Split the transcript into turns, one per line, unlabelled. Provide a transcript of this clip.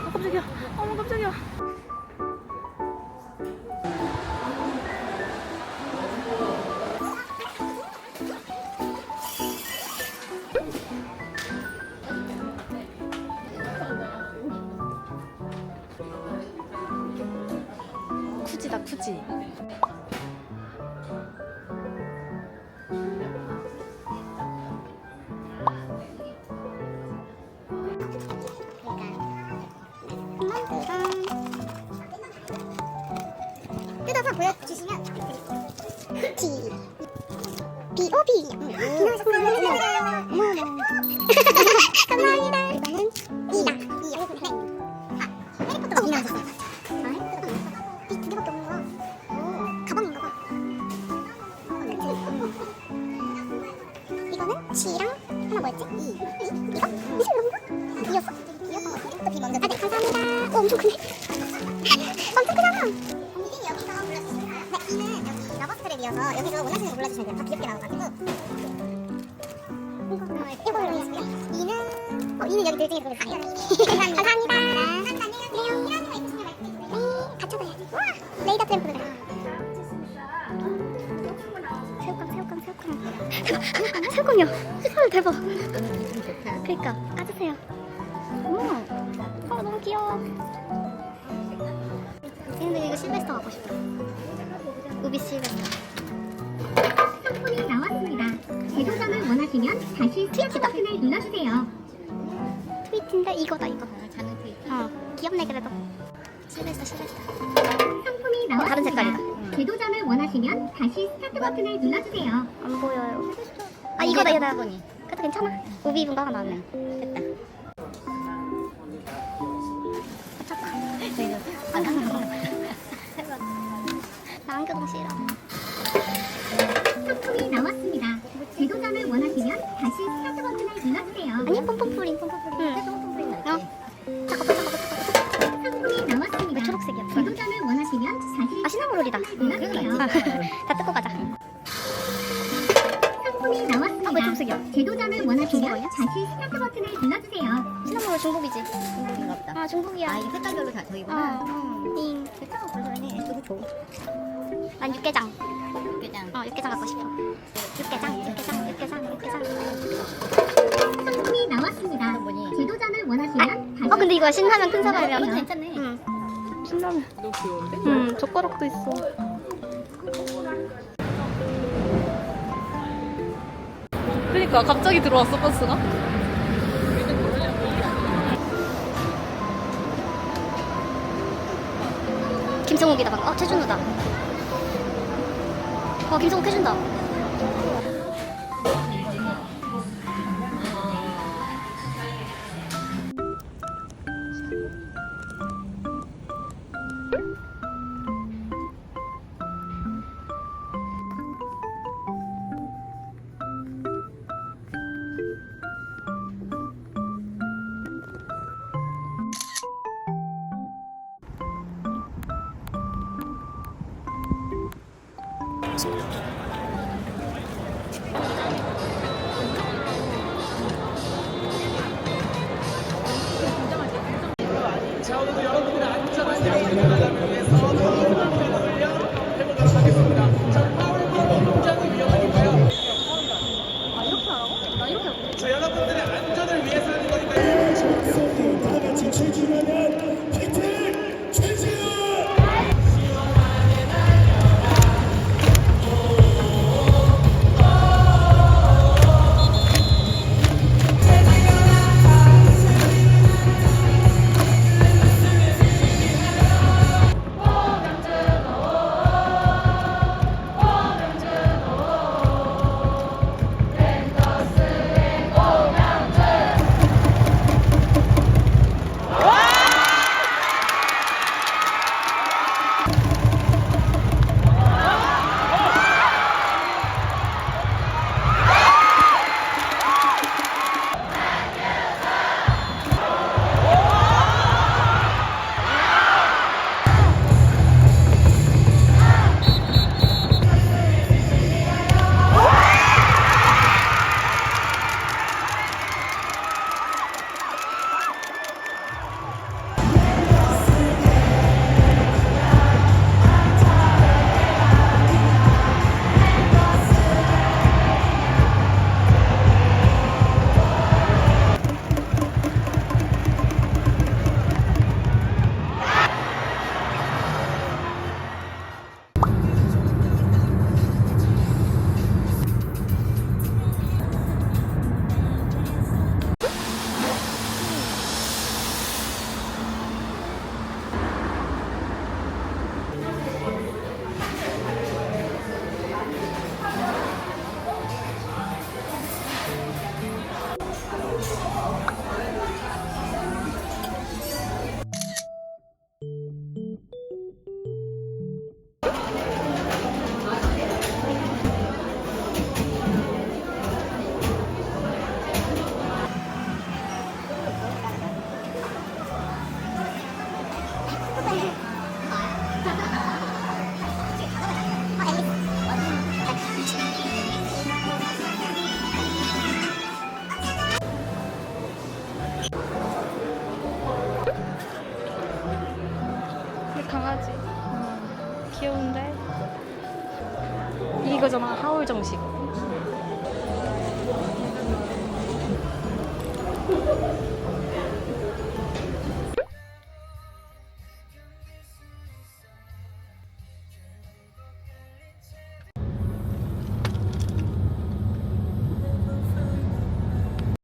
깜짝이야. 어머 깜짝이야. 쿠지다 쿠지.
B.O.B. 감사합니다. 감사합니다. 이거는 이다. 이 여기 보네. 아, 해리포터가 이 나왔어요. 아, 해리포터가 이두 개밖에 없는 거야. 오, 가방인가 봐. 이거는 G랑 하나 뭐였지? 이. 이? 이거? 무슨 건가? 이였어. 이였던 거 같아. 비 먼저. 아, 네, 감사합니다. 오, 엄청 크네. 여기서 원하시는 거 골라주시면 돼요. 다 귀엽게 나와가지고. 이거 이걸로 해주세요. 이는 어 이는 여기 들등에 들어있어요. 감사합니다. 감사합니다. 안녕하세요. 이런 거 입으시면 말씀해 주세요. 네, 받쳐둬야지. 와, 레이더 트램프다. 새우깡, 새우깡, 새우깡. 새우깡이야. 헐 대박. 그러니까 까주세요. 어머, 어 너무 귀여워. 근데 이거 실베스터 갖고 싶다. 우비 실베스터. 트위트인데 이거다 이거.
작은 트위트.
어, 귀엽네 그래도. 실베스터 실베스터.
상품이
어, 다른
나왔습니다.
색깔이다.
재도전을 원하시면 다시 스타트 버튼을 눌러주세요.
안 보여요. 아 이거다 이거다. 그래도 괜찮아. 우비 입은 거 하나 나왔네. 됐다. 나 안겨동 싫어.
상품이 나왔습니다. 재도전을 원하시면 다시 스타트 버튼을 눌러주세요.
아니. 응. pompom프린
재도전을 원하시면? 다시 스타트 버튼을 눌러주세요.
시나모롤 중국이지.
중국인가 보다.
아 중국이야.
아, 이게 색깔별로 다 저기구나.
띵.
색깔은 별로네. 너무 좋아.
난 육개장.
그냥
어 육개장 갖고 싶어. 육개장 육개장 육개장 육개장.
상품이 나왔습니다.
뭐니?
재도전을 원하시면 다시
어 근데 이거 신라면 큰
이거
사발이면.
괜찮네.
응.
신라면. 너무 귀여운데? 응 젓가락도 있어. 그러니까 갑자기 들어왔어 버스가.
김성욱이다 방금. 어 최준우다. 어 김성욱 해준다.
다
이거잖아, 하울 정식.